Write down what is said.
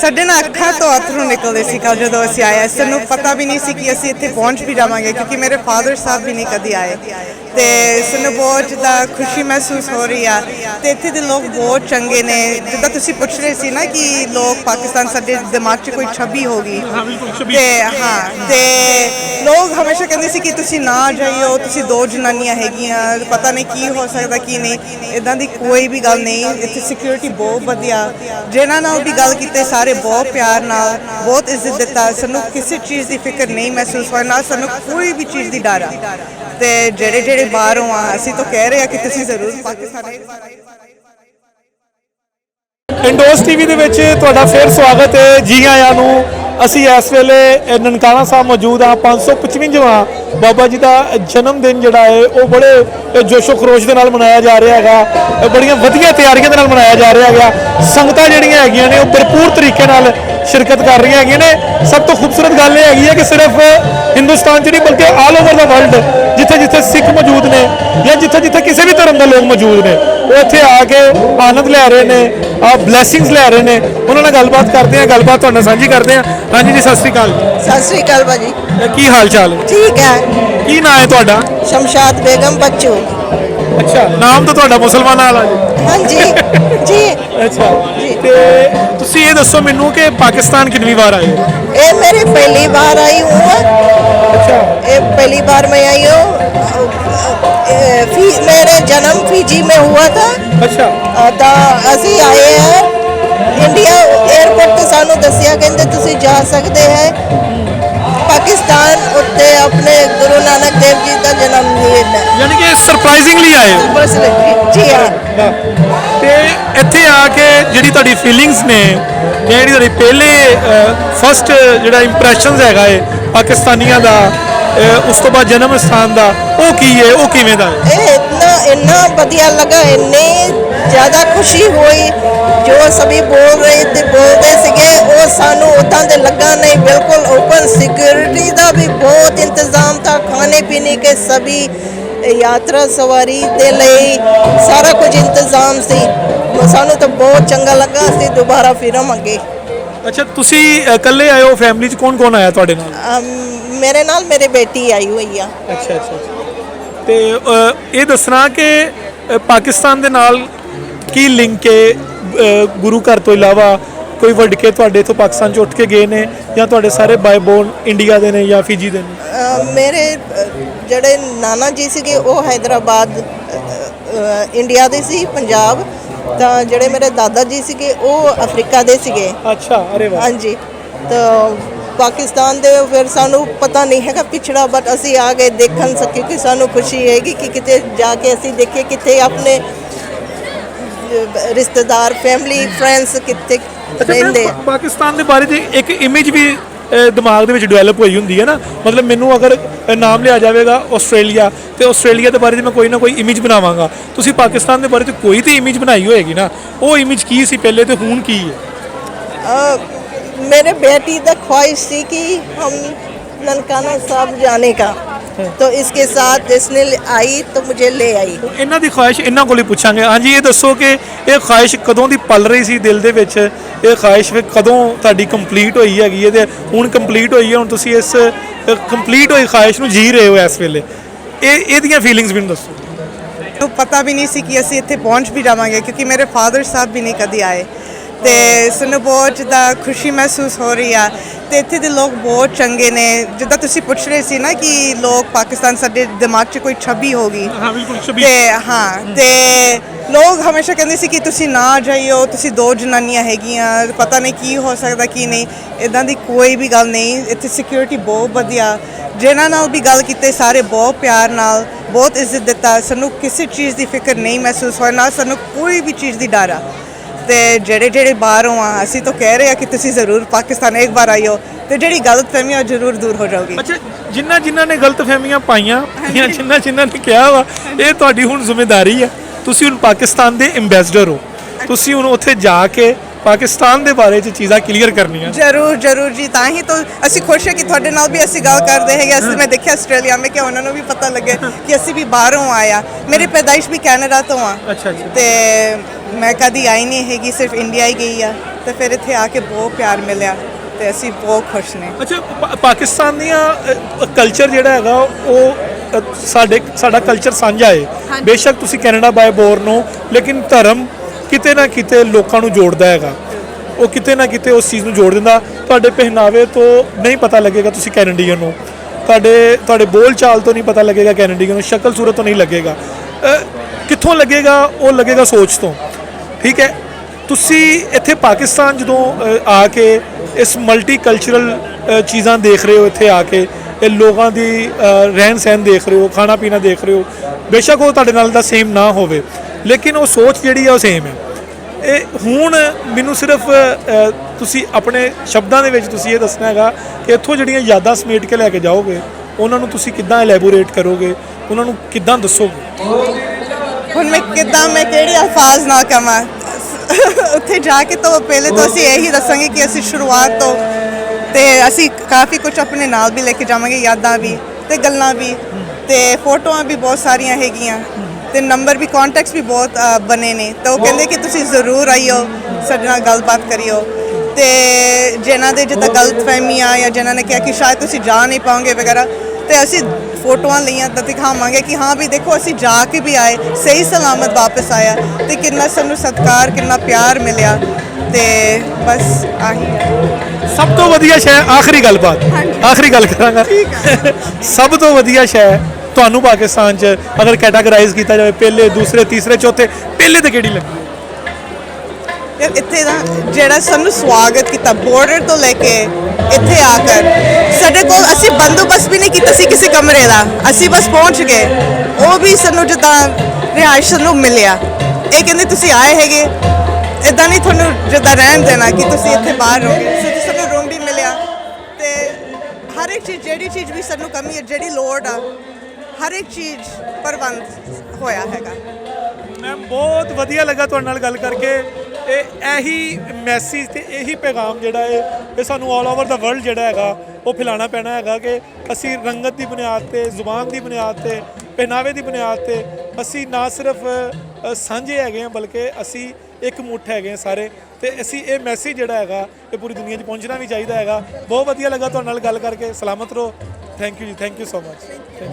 ਸਾਡੇ ਨਾਲ ਅੱਖਾਂ ਤੋਂ ਅਥਰੂ ਨਿਕਲਦੇ ਸੀ ਕੱਲ ਜਦੋਂ ਅਸੀਂ ਆਏ। ਸਾਨੂੰ ਪਤਾ ਵੀ ਨਹੀਂ ਸੀ ਕਿ ਅਸੀਂ ਇੱਥੇ ਪਹੁੰਚ ਵੀ ਜਾਵਾਂਗੇ ਕਿਉਂਕਿ ਮੇਰੇ ਫਾਦਰ ਸਾਹਿਬ ਵੀ ਨਹੀਂ ਕਦੀ ਆਏ। ਤੇ ਸਾਨੂੰ ਬਹੁਤ ਜਿੱਦਾਂ ਖੁਸ਼ੀ ਮਹਿਸੂਸ ਹੋ ਰਹੀ ਆ। ਤੇ ਇੱਥੇ ਦੇ ਲੋਕ ਬਹੁਤ ਚੰਗੇ ਨੇ। ਜਿੱਦਾਂ ਤੁਸੀਂ ਪੁੱਛ ਰਹੇ ਸੀ ਨਾ ਕਿ ਲੋਕ ਪਾਕਿਸਤਾਨ ਸਾਡੇ ਦਿਮਾਗ 'ਚ ਕੋਈ ਛਵੀ ਹੋ ਗਈ। ਤੇ ਹਾਂ ਤੇ ਲੋਕ ਹਮੇਸ਼ਾ ਕਹਿੰਦੇ ਸੀ ਕਿ ਤੁਸੀਂ ਨਾ ਜਾਈਓ ਤੁਸੀਂ ਦੋ ਜਨਾਨੀਆਂ ਹੈਗੀਆਂ ਪਤਾ ਨਹੀਂ ਕੀ ਹੋ ਸਕਦਾ ਕੀ ਨਹੀਂ। ਇਦਾਂ ਦੀ ਕੋਈ ਵੀ ਗੱਲ ਨਹੀਂ। ਇੱਥੇ ਸਿਕਿਉਰਿਟੀ ਬਹੁਤ ਵਧੀਆ। ਜਿਨ੍ਹਾਂ ਨਾਲ ਵੀ ਗੱਲ ਕੀਤੇ ਸਾਰੇ ਬਹੁਤ ਪਿਆਰ ਨਾਲ, ਬਹੁਤ ਇੱਜ਼ਤ ਦਿੱਤਾ। ਸਾਨੂੰ ਕਿਸੇ ਚੀਜ਼ ਦੀ ਫਿਕਰ ਨਹੀਂ ਮਹਿਸੂਸ ਹੋਇਆ, ਨਾ ਸਾਨੂੰ ਕੋਈ ਵੀ ਚੀਜ਼ ਦੀ ਡਰ ਆ। ਤੇ ਜਿਹੜੇ ਜਿਹੜੇ ਬਾਹਰੋਂ ਆ, ਅਸੀਂ ਤਾਂ ਕਹਿ ਰਹੇ ਆ ਕਿ ਤੁਸੀਂ ਜ਼ਰੂਰ ਪਾਕਿਸਤਾਨ ਇੰਡੋਸ ਟੀਵੀ ਦੇ ਵਿੱਚ ਤੁਹਾਡਾ ਫੇਰ ਸਵਾਗਤ ਹੈ ਜੀ ਆਇਆਂ ਨੂੰ। ਅਸੀਂ ਇਸ ਵੇਲੇ ਨਨਕਾਣਾ ਸਾਹਿਬ ਮੌਜੂਦ ਹਾਂ 555ਵਾਂ ਬਾਬਾ ਜੀ ਦਾ ਜਨਮ ਦਿਨ ਜਿਹੜਾ ਹੈ, ਉਹ ਬੜੇ ਜੋਸ਼ੋ ਖਰੋਸ਼ ਦੇ ਨਾਲ ਮਨਾਇਆ ਜਾ ਰਿਹਾ ਹੈਗਾ ਬੜੀਆਂ ਵਧੀਆ ਤਿਆਰੀਆਂ ਦੇ ਨਾਲ ਮਨਾਇਆ ਜਾ ਰਿਹਾ ਹੈਗਾ। ਸੰਗਤਾਂ ਜਿਹੜੀਆਂ ਹੈਗੀਆਂ ਨੇ, ਉਹ ਭਰਪੂਰ ਤਰੀਕੇ ਨਾਲ ਸ਼ਿਰਕਤ ਕਰ ਰਹੀਆਂ ਹੈਗੀਆਂ ਨੇ। ਸਭ ਤੋਂ ਖੂਬਸੂਰਤ ਗੱਲ ਇਹ ਹੈਗੀ ਹੈ ਕਿ ਸਿਰਫ ਹਿੰਦੁਸਤਾਨ 'ਚ ਨਹੀਂ, ਬਲਕਿ ਆਲ ਓਵਰ ਦਾ ਵਰਲਡ ਜਿੱਥੇ ਜਿੱਥੇ ਸਿੱਖ ਮੌਜੂਦ ਨੇ ਜਾਂ ਜਿੱਥੇ ਜਿੱਥੇ ਕਿਸੇ ਵੀ ਧਰਮ ਦੇ ਲੋਕ ਮੌਜੂਦ ਨੇ ਉਹ ਇੱਥੇ ਆ ਕੇ ਆਨੰਦ ਲੈ ਰਹੇ ਨੇ ਆ ਬਲੇਸਿੰਗਸ ਲੈ ਰਹੇ ਨੇ। ਉਹਨਾਂ ਨਾਲ ਗੱਲਬਾਤ ਕਰਦੇ ਆ ਗੱਲਬਾਤ ਤੁਹਾਡੇ ਨਾਲ ਸਾਂਝੀ ਕਰਦੇ ਆ ਹਾਂਜੀ ਜੀ ਸਤਿ ਸ੍ਰੀ ਅਕਾਲ। ਸਤਿ ਸ੍ਰੀ ਅਕਾਲ ਭਾਜੀ। ਕੀ ਹਾਲ ਚਾਲ? ਹੈ ਠੀਕ ਹੈ। ਕੀ ਨਾਮ ਹੈ ਤੁਹਾਡਾ? ਸ਼ਮਸ਼ਾਦ ਬੇਗਮ ਬੱਚੂ। ਅੱਛਾ ਨਾਮ ਤਾਂ ਤੁਹਾਡਾ ਮੁਸਲਮਾਨ ਵਾਲਾ ਜੀ। ਹਾਂਜੀ। ਜੀ। ਅੱਛਾ। ਤੇ ਤੁਸੀਂ ਇਹ ਦੱਸੋ ਮੈਨੂੰ ਕਿ ਪਾਕਿਸਤਾਨ ਕਿੰਨੀ ਵਾਰ ਆਏ ਹੋ? ये मेरी पहली बार आई हूँ ये पहली बार मैं आई हूँ ये फी- मेरा जन्म फिजी में हुआ था ਅੱਛਾ। ਤਾਂ ਅਸੀਂ ਆਏ ਹਾਂ। ਇੰਡੀਆ 에어ਪੋਰਟ ਤੇ ਸਾਨੂੰ ਦੱਸਿਆ ਕਹਿੰਦੇ ਤੁਸੀਂ ਜਾ ਸਕਦੇ ਹੈ। ਪਾਕਿਸਤਾਨ ਉੱਤੇ ਆਪਣੇ ਗੁਰੂ ਨਾਨਕ ਦੇਵ ਜੀ ਦਾ ਜਨਮ ਦਿਨ ਹੈ ਯਾਨੀ ਕਿ ਸਰਪ੍ਰਾਈਜ਼ਿੰਗਲੀ ਆਏ ਹੋ। ਬਸ ਜੀ ਹਾਂ। ਤੇ ਇੱਥੇ ਆ ਕੇ ਜਿਹੜੀ ਤੁਹਾਡੀ ਫੀਲਿੰਗਸ ਨੇ, ਜਿਹੜੀ ਤੁਹਾਡੀ ਪਹਿਲੇ ਫਸਟ ਜਿਹੜਾ ਇੰਪ੍ਰੈਸ਼ਨਸ ਹੈਗਾ ਏ, ਪਾਕਿਸਤਾਨੀਆਂ ਦਾ ਉਸ ਤੋਂ ਬਾਅਦ ਜਨਮ ਸਥਾਨ ਦਾ, ਉਹ ਕੀ ਹੈ ਉਹ ਕਿਵੇਂ ਦਾ ਇਹ ਇੰਨਾ ਇੰਨਾ ਵਧੀਆ ਲੱਗਾ, ਇੰਨੇ ਜ਼ਿਆਦਾ ਖੁਸ਼ੀ ਹੋਈ। ਜੋ ਸਭੀ ਬੋਲ ਰਹੇ ਤੇ ਬੋਲਦੇ ਸੀਗੇ ਉਹ ਸਾਨੂੰ ਉਦਾਂ ਦੇ ਲੱਗਾ ਨਹੀਂ। ਬਿਲਕੁਲ ਓਪਨ ਸਿਕਿਉਰਿਟੀ ਦਾ ਵੀ ਬਹੁਤ ਇੰਤਜ਼ਾਮ था ਖਾਣੇ ਪੀਣੇ ਕੇ ਸਭੀ ਯਾਤਰਾ ਸਵਾਰੀ ਦੇ ਲਈ ਸਾਰਾ ਕੁਝ ਇੰਤਜ਼ਾਮ ਸੀ। ਸਾਨੂੰ ਤਾਂ ਬਹੁਤ ਚੰਗਾ ਲੱਗਾ ਅਸੀਂ ਦੁਬਾਰਾ ਫਿਰਾਂਗੇ ਅੱਛਾ ਤੁਸੀਂ ਇਕੱਲੇ ਆਏ ਹੋ? ਫੈਮਿਲੀ 'ਚ ਕੌਣ ਕੌਣ ਆਇਆ ਤੁਹਾਡੇ ਨਾਲ? ਮੇਰੇ ਨਾਲ ਮੇਰੀ ਬੇਟੀ ਆਈ ਹੋਈ ਆ। ਅੱਛਾ ਅੱਛਾ ਤੇ ਇਹ ਦੱਸਣਾ ਕਿ ਪਾਕਿਸਤਾਨ ਦੇ ਨਾਲ ਕੀ ਲਿੰਕ ਹੈ ਗੁਰੂ ਘਰ ਤੋਂ ਇਲਾਵਾ ਕੋਈ ਵੱਡ ਕੇ ਤੁਹਾਡੇ ਤੋਂ ਪਾਕਿਸਤਾਨ 'ਚ ਉੱਠ ਕੇ ਗਏ ਨੇ ਜਾਂ ਤੁਹਾਡੇ ਸਾਰੇ ਬਾਈ ਬੋਨ ਇੰਡੀਆ ਦੇ ਨੇ ਜਾਂ ਫੀਜੀ ਦੇ ਨੇ? ਮੇਰੇ ਜਿਹੜੇ ਨਾਨਾ ਜੀ ਸੀਗੇ ਉਹ ਅ, ਇੰਡੀਆ ਦੇ ਸੀ ਪੰਜਾਬ। ਤਾਂ ਜਿਹੜੇ ਮੇਰੇ ਦਾਦਾ ਜੀ ਸੀਗੇ ਉਹ ਅਫਰੀਕਾ ਦੇ ਸੀਗੇ। ਅੱਛਾ ਅਰੇ ਵਾਹ। ਹਾਂਜੀ। ਤਾਂ ਪਾਕਿਸਤਾਨ ਦੇ ਫਿਰ ਸਾਨੂੰ ਪਤਾ ਨਹੀਂ ਹੈਗਾ ਪਿਛੜਾ ਬਟ ਅਸੀਂ ਆ ਗਏ ਦੇਖਣ ਸਕੇ ਕਿ ਸਾਨੂੰ ਖੁਸ਼ੀ ਹੈਗੀ ਕਿ ਕਿਤੇ ਜਾ ਕੇ ਅਸੀਂ ਦੇਖੀਏ ਕਿਤੇ ਆਪਣੇ ਰਿਸ਼ਤੇਦਾਰ ਫੈਮਿਲੀ ਫਰੈਂਡਸ ਕਿਤੇ ਰਹਿੰਦੇ ਆ ਪਾ- ਪਾਕਿਸਤਾਨ ਦੇ ਬਾਰੇ ਦੀ ਇੱਕ ਇਮੇਜ ਵੀ ਅਹ, ਦਿਮਾਗ ਦੇ ਵਿੱਚ ਡਿਵੈਲਪ ਹੋਈ ਹੁੰਦੀ ਹੈ ਨਾ ਮਤਲਬ ਮੈਨੂੰ ਅਗਰ ਅਹ, ਨਾਮ ਲਿਆ ਜਾਵੇਗਾ ਆਸਟ੍ਰੇਲੀਆ ਤੇ ਆਸਟ੍ਰੇਲੀਆ ਦੇ ਬਾਰੇ 'ਚ ਮੈਂ ਕੋਈ ਨਾ ਕੋਈ ਇਮੇਜ ਬਣਾਵਾਂਗਾ ਤੁਸੀਂ ਪਾਕਿਸਤਾਨ ਦੇ ਬਾਰੇ 'ਚ ਕੋਈ ਤੇ ਇਮੇਜ ਬਣਾਈ ਹੋਏਗੀ ਨਾ ਉਹ ਇਮੇਜ ਕੀ ਸੀ ਪਹਿਲੇ ਤੇ ਹੁਣ ਕੀ ਹੈ अ, मेरे बेटी तक ख्वाहिश थी कि हम ननकाना साहब जाने का तो इसके साथ इसने आई तो मुझे ले आई ਇਹਨਾਂ ਦੀ ਖੁਆਇਸ਼ ਇਹਨਾਂ ਕੋਲ ਹੀ ਪੁੱਛਾਂਗੇ ਹਾਂਜੀ ਇਹ ਦੱਸੋ ਕਿ ਇਹ ਖੁਆਇਸ਼ ਕਦੋਂ ਦੀ ਪਲ ਰਹੀ ਸੀ ਦਿਲ ਦੇ ਵਿੱਚ ਇਹ ਖੁਆਇਸ਼ ਫਿਰ ਕਦੋਂ ਤੁਹਾਡੀ ਕੰਪਲੀਟ ਹੋਈ ਹੈਗੀ ਹੈ ਤੇ ਹੁਣ ਕੰਪਲੀਟ ਹੋਈ ਹੈ ਹੁਣ ਤੁਸੀਂ ਇਸ ਕੰਪਲੀਟ ਹੋਈ ਖੁਆਇਸ਼ ਨੂੰ ਜੀ ਰਹੇ ਹੋ ਇਸ ਵੇਲੇ ਇਹ ਇਹਦੀਆਂ ਫੀਲਿੰਗਸ ਮੈਨੂੰ ਦੱਸੋ ਨੂੰ ਪਤਾ ਵੀ ਨਹੀਂ ਸੀ ਕਿ ਅਸੀਂ ਇੱਥੇ ਪਹੁੰਚ ਵੀ ਜਾਵਾਂਗੇ ਕਿਉਂਕਿ ਮੇਰੇ ਫਾਦਰ ਸਾਹਿਬ ਵੀ ਨਹੀਂ ਕਦੀ ਆਏ ਤੇ ਸਾਨੂੰ ਬਹੁਤ ਜਿੱਦਾਂ ਖੁਸ਼ੀ ਮਹਿਸੂਸ ਹੋ ਰਹੀ ਆ ਤੇ ਇੱਥੇ ਦੇ ਲੋਕ ਬਹੁਤ ਚੰਗੇ ਨੇ। ਜਿੱਦਾਂ ਤੁਸੀਂ ਪੁੱਛ ਰਹੇ ਸੀ ਨਾ ਕਿ ਲੋਕ ਪਾਕਿਸਤਾਨ ਸਾਡੇ ਦਿਮਾਗ 'ਚ ਕੋਈ ਛਵੀ ਹੋ ਗਈ। ਹਾਂ ਬਿਲਕੁਲ ਤੇ ਹਾਂ ਤੇ ਲੋਕ ਹਮੇਸ਼ਾ ਕਹਿੰਦੇ ਸੀ ਕਿ ਤੁਸੀਂ ਨਾ ਜਾਈਓ ਤੁਸੀਂ ਦੋ ਜਨਾਨੀਆਂ ਹੈਗੀਆਂ ਪਤਾ ਨਹੀਂ ਕੀ ਹੋ ਸਕਦਾ ਕੀ ਨਹੀਂ। ਇਦਾਂ ਦੀ ਕੋਈ ਵੀ ਗੱਲ ਨਹੀਂ ਇੱਥੇ ਸਿਕਿਉਰਿਟੀ ਬਹੁਤ ਵਧੀਆ। ਜਿਨ੍ਹਾਂ ਨਾਲ ਵੀ ਗੱਲ ਕੀਤੇ ਸਾਰੇ ਬਹੁਤ ਪਿਆਰ ਨਾਲ ਬਹੁਤ ਇੱਜ਼ਤ ਦਿੱਤਾ। ਸਾਨੂੰ ਕਿਸੇ ਚੀਜ਼ ਦੀ ਫਿਕਰ ਨਹੀਂ ਮਹਿਸੂਸ ਹੋਈ ਨਾ ਸਾਨੂੰ ਕੋਈ ਵੀ ਚੀਜ਼ ਦੀ ਡਰ ਆ। ਤੇ ਜਿਹੜੇ ਜਿਹੜੇ ਬਾਹਰੋਂ ਆ ਅਸੀਂ ਤਾਂ ਕਹਿ ਰਹੇ ਆ ਕਿ ਤੁਸੀਂ ਜ਼ਰੂਰ ਪਾਕਿਸਤਾਨ ਇੱਕ ਵਾਰ ਆਇਓ ਤੇ ਜਿਹੜੀ ਗਲਤਫਹਿਮੀ ਆ ਉਹ ਜ਼ਰੂਰ ਦੂਰ ਹੋ ਜਾਊਗੀ। ਅੱਛਾ ਜਿਨ੍ਹਾਂ ਜਿਨ੍ਹਾਂ ਨੇ ਗਲਤਫਹਿਮੀਆਂ ਪਾਈਆਂ ਜਾਂ ਜਿਨ੍ਹਾਂ ਜਿਨ੍ਹਾਂ ਨੇ ਕਿਹਾ ਵਾ ਇਹ ਤੁਹਾਡੀ ਹੁਣ ਜ਼ਿੰਮੇਵਾਰੀ ਹੈ ਤੁਸੀਂ ਹੁਣ ਪਾਕਿਸਤਾਨ ਦੇ ਐਮਬੈਸਡਰ ਹੋ। ਤੁਸੀਂ ਹੁਣ ਉੱਥੇ ਜਾ ਕੇ ਪਾਕਿਸਤਾਨ ਦੇ ਬਾਰੇ ਚ ਚੀਜ਼ਾਂ ਕਲੀਅਰ ਕਰਨੀਆਂ। ਜਰੂਰ ਜਰੂਰ ਜੀ ਤਾਂ ਹੀ ਤਾਂ ਅਸੀਂ ਖੁਸ਼ ਹਾਂ ਕਿ ਤੁਹਾਡੇ ਨਾਲ ਵੀ ਅਸੀਂ ਗੱਲ ਕਰਦੇ ਹੈਗੇ ਅਸੀਂ ਮੈਂ ਦੇਖਿਆ ਆਸਟ੍ਰੇਲੀਆ ਮੈਂ ਕਿ ਉਹਨਾਂ ਨੂੰ ਵੀ ਪਤਾ ਲੱਗੇ ਕਿ ਅਸੀਂ ਵੀ ਬਾਹਰੋਂ ਆਇਆ ਮੇਰੀ ਪੈਦਾਇਸ਼ ਵੀ ਕੈਨੇਡਾ ਤੋਂ ਆ। ਅੱਛਾ ਜੀ। ਤੇ ਮੈਂ ਕਦੀ ਆਈ ਨਹੀਂ ਹੈਗੀ ਸਿਰਫ ਇੰਡੀਆ ਹੀ ਗਈ ਆ। ਤੇ ਫਿਰ ਇੱਥੇ ਆ ਕੇ ਬਹੁਤ ਪਿਆਰ ਮਿਲਿਆ ਤੇ ਅਸੀਂ ਬਹੁਤ ਖੁਸ਼ ਨੇ। ਅੱਛਾ ਪਾ- ਪਾਕਿਸਤਾਨ ਦੀਆਂ ਕਲਚਰ ਜਿਹੜਾ ਹੈਗਾ ਉਹ ਅ, ਸਾਡੇ ਸਾਡਾ ਕਲਚਰ ਸਾਂਝਾ ਹੈ ਬੇਸ਼ੱਕ ਤੁਸੀਂ ਕੈਨੇਡਾ ਬਾਏ ਬੋਰਨ ਹੋ ਲੇਕਿਨ ਧਰਮ ਕਿਤੇ ਨਾ ਕਿਤੇ ਲੋਕਾਂ ਨੂੰ ਜੋੜਦਾ ਹੈਗਾ। ਉਹ ਕਿਤੇ ਨਾ ਕਿਤੇ ਉਸ ਚੀਜ਼ ਨੂੰ ਜੋੜ ਦਿੰਦਾ। ਤੁਹਾਡੇ ਪਹਿਨਾਵੇ ਤੋਂ ਨਹੀਂ ਪਤਾ ਲੱਗੇਗਾ ਤੁਸੀਂ ਕੈਨੇਡੀਅਨ ਹੋ। ਤੁਹਾਡੇ ਤੁਹਾਡੇ ਬੋਲ ਚਾਲ ਤੋਂ ਨਹੀਂ ਪਤਾ ਲੱਗੇਗਾ ਕੈਨੇਡੀਅਨ ਨੂੰ ਸ਼ਕਲ ਸੂਰਤ ਤੋਂ ਨਹੀਂ ਲੱਗੇਗਾ। ਅ, ਕਿੱਥੋਂ ਲੱਗੇਗਾ ਉਹ ਲੱਗੇਗਾ ਸੋਚ ਤੋਂ। ਠੀਕ ਹੈ? ਤੁਸੀਂ ਇੱਥੇ ਪਾਕਿਸਤਾਨ ਜਦੋਂ ਆ ਕੇ ਇਸ ਮਲਟੀਕਲਚਰਲ ਚੀਜ਼ਾਂ ਦੇਖ ਰਹੇ ਹੋ, ਇੱਥੇ ਆ ਕੇ, ਇਹ ਲੋਕਾਂ ਦੀ ਰਹਿਣ ਸਹਿਣ ਦੇਖ ਰਹੇ ਹੋ ਖਾਣਾ ਪੀਣਾ ਦੇਖ ਰਹੇ ਹੋ, ਬੇਸ਼ੱਕ ਉਹ ਤੁਹਾਡੇ ਨਾਲ ਦਾ ਸੇਮ ਨਾ ਹੋਵੇ, ਲੇਕਿਨ ਉਹ ਸੋਚ ਜਿਹੜੀ ਆ ਉਹ ਸੇਮ ਹੈ। ਇਹ ਹੁਣ ਮੈਨੂੰ ਸਿਰਫ ਤੁਸੀਂ ਆਪਣੇ ਸ਼ਬਦਾਂ ਦੇ ਵਿੱਚ ਤੁਸੀਂ ਇਹ ਦੱਸਣਾ ਹੈਗਾ ਕਿ ਇੱਥੋਂ ਜਿਹੜੀਆਂ ਯਾਦਾਂ ਸਮੇਟ ਕੇ ਲੈ ਕੇ ਜਾਓਗੇ, ਉਹਨਾਂ ਨੂੰ ਤੁਸੀਂ ਕਿੱਦਾਂ ਐਲੈਬੋਰੇਟ ਕਰੋਗੇ, ਉਹਨਾਂ ਨੂੰ ਕਿੱਦਾਂ ਦੱਸੋਗੇ? ਹੁਣ ਮੈਂ ਕਿੱਦਾਂ, ਮੈਂ ਕਿਹੜੇ ਅਲਫਾਜ਼ ਨਾਲ ਕਵਾਂ? ਉੱਥੇ ਜਾ ਕੇ ਤਾਂ ਪਹਿਲੇ ਤਾਂ ਅਸੀਂ ਇਹੀ ਦੱਸਾਂਗੇ ਕਿ ਅਸੀਂ ਸ਼ੁਰੂਆਤ ਤੋਂ ਤੇ ਅਸੀਂ ਕਾਫੀ ਕੁਝ ਆਪਣੇ ਨਾਲ ਵੀ ਲੈ ਕੇ ਜਾਵਾਂਗੇ, ਯਾਦਾਂ ਵੀ ਤੇ ਗੱਲਾਂ ਵੀ ਤੇ ਫੋਟੋਆਂ ਵੀ ਬਹੁਤ ਸਾਰੀਆਂ ਹੈਗੀਆਂ ਤੇ ਨੰਬਰ ਵੀ ਕੰਟੈਕਟਸ ਵੀ ਬਹੁਤ ਬਣੇ ਨੇ। ਤਾਂ ਉਹ ਕਹਿੰਦੇ ਕਿ ਤੁਸੀਂ ਜ਼ਰੂਰ ਆਇਓ, ਸਾਡੇ ਨਾਲ ਗੱਲਬਾਤ ਕਰਿਓ ਤੇ ਜਿਨ੍ਹਾਂ ਦੇ ਜਿੱਦਾਂ ਗਲਤਫਹਿਮੀਆਂ ਜਾਂ ਜਿਨ੍ਹਾਂ ਨੇ ਕਿਹਾ ਕਿ ਸ਼ਾਇਦ ਤੁਸੀਂ ਜਾ ਨਹੀਂ ਪਾਓਗੇ ਵਗੈਰਾ ਤੇ ਅਸੀਂ ਫੋਟੋਆਂ ਲਈਆਂ ਤਾਂ ਦਿਖਾਵਾਂਗੇ ਕਿ ਹਾਂ ਵੀ ਦੇਖੋ ਅਸੀਂ ਜਾ ਕੇ ਵੀ ਆਏ ਸਹੀ ਸਲਾਮਤ ਵਾਪਸ ਆਇਆ ਤੇ ਕਿੰਨਾ ਸਾਨੂੰ ਸਤਿਕਾਰ ਕਿੰਨਾ ਪਿਆਰ ਮਿਲਿਆ ਤੇ ਬਸ ਆਹੀ ਹੈ। ਸਭ ਤੋਂ ਵਧੀਆ ਸ਼ੈ ਆਖਰੀ ਗੱਲਬਾਤ ਆਖਰੀ ਗੱਲ ਕਰਾਂਗਾ। ਸਭ ਤੋਂ ਵਧੀਆ ਸ਼ੈ ਤੁਹਾਨੂੰ ਪਾਕਿਸਤਾਨ 'ਚ ਅਗਰ ਕੈਟਾਗਰਾਈਜ਼ ਕੀਤਾ ਜਾਵੇ ਪਹਿਲੇ ਦੂਸਰੇ ਤੀਸਰੇ ਚੌਥੇ ਪਹਿਲੇ ਤੇ ਕਿਹੜੀ ਲੱਗੀ? ਇੱਥੇ ਦਾ ਜਿਹੜਾ ਸਾਨੂੰ ਸਵਾਗਤ ਕੀਤਾ ਬਾਰਡਰ ਤੋਂ ਲੈ ਕੇ ਇੱਥੇ ਆ ਕਰ ਸਾਡੇ ਕੋਲ ਅਸੀਂ ਬੰਦੋਬਸਤ ਵੀ ਨਹੀਂ ਕੀਤਾ ਸੀ ਕਿਸੇ ਕਮਰੇ ਦਾ। ਅਸੀਂ ਬਸ ਪਹੁੰਚ ਗਏ। ਉਹ ਵੀ ਸਾਨੂੰ ਜਿੱਦਾਂ ਰਿਹਾਇਸ਼ ਨੂੰ ਮਿਲਿਆ। ਇਹ ਕਹਿੰਦੇ ਤੁਸੀਂ ਆਏ ਹੈਗੇ। ਇਦਾਂ ਨਹੀਂ ਤੁਹਾਨੂੰ ਜਿੱਦਾਂ ਰਹਿਣ ਦੇਣਾ ਕਿ ਤੁਸੀਂ ਇੱਥੇ ਬਾਹਰ ਰਹੋਗੇ ਸੋ ਸਾਨੂੰ ਰੂਮ ਵੀ ਮਿਲਿਆ। ਤੇ ਹਰ ਇੱਕ ਚੀਜ਼, ਜਿਹੜੀ ਚੀਜ਼ ਵੀ ਸਾਨੂੰ ਕਮੀ ਹੈ, ਜਿਹੜੀ ਲੋੜ ਆ, ਹਰ ਇੱਕ ਚੀਜ਼ ਪ੍ਰਬੰਧ ਹੋਇਆ ਹੈਗਾ। ਮੈਮ ਬਹੁਤ ਵਧੀਆ ਲੱਗਾ ਤੁਹਾਡੇ ਨਾਲ ਗੱਲ ਕਰਕੇ। ਇਹ ਇਹੀ ਮੈਸੇਜ ਤੇ ਇਹੀ ਪੈਗਾਮ ਜਿਹੜਾ ਹੈ ਇਹ ਸਾਨੂੰ ਆਲ ਓਵਰ ਦਾ ਵਰਲਡ ਜਿਹੜਾ ਹੈਗਾ, ਉਹ ਫੈਲਾਉਣਾ ਪੈਣਾ ਹੈਗਾ ਕਿ ਅਸੀਂ ਰੰਗਤ ਦੀ ਬੁਨਿਆਦ ਤੇ, ਜ਼ੁਬਾਨ ਦੀ ਬੁਨਿਆਦ ਤੇ, ਪਹਿਨਾਵੇ ਦੀ ਬੁਨਿਆਦ ਤੇ, ਅਸੀਂ ਨਾ ਸਿਰਫ ਸਾਂਝੇ ਹੈਗੇ ਹਾਂ ਬਲਕਿ ਅਸੀਂ ਇੱਕ ਮੁੱਠ ਹੈਗੇ ਹਾਂ ਸਾਰੇ ਤੇ ਅਸੀਂ ਇਹ ਮੈਸੇਜ ਜਿਹੜਾ ਹੈਗਾ, ਇਹ ਪੂਰੀ ਦੁਨੀਆ 'ਚ ਪਹੁੰਚਣਾ ਵੀ ਚਾਹੀਦਾ ਹੈਗਾ। ਬਹੁਤ ਵਧੀਆ ਲੱਗਾ ਤੁਹਾਡੇ ਨਾਲ ਗੱਲ ਕਰਕੇ। ਸਲਾਮਤ ਰਹੋ। Thank you ji. Thank you so much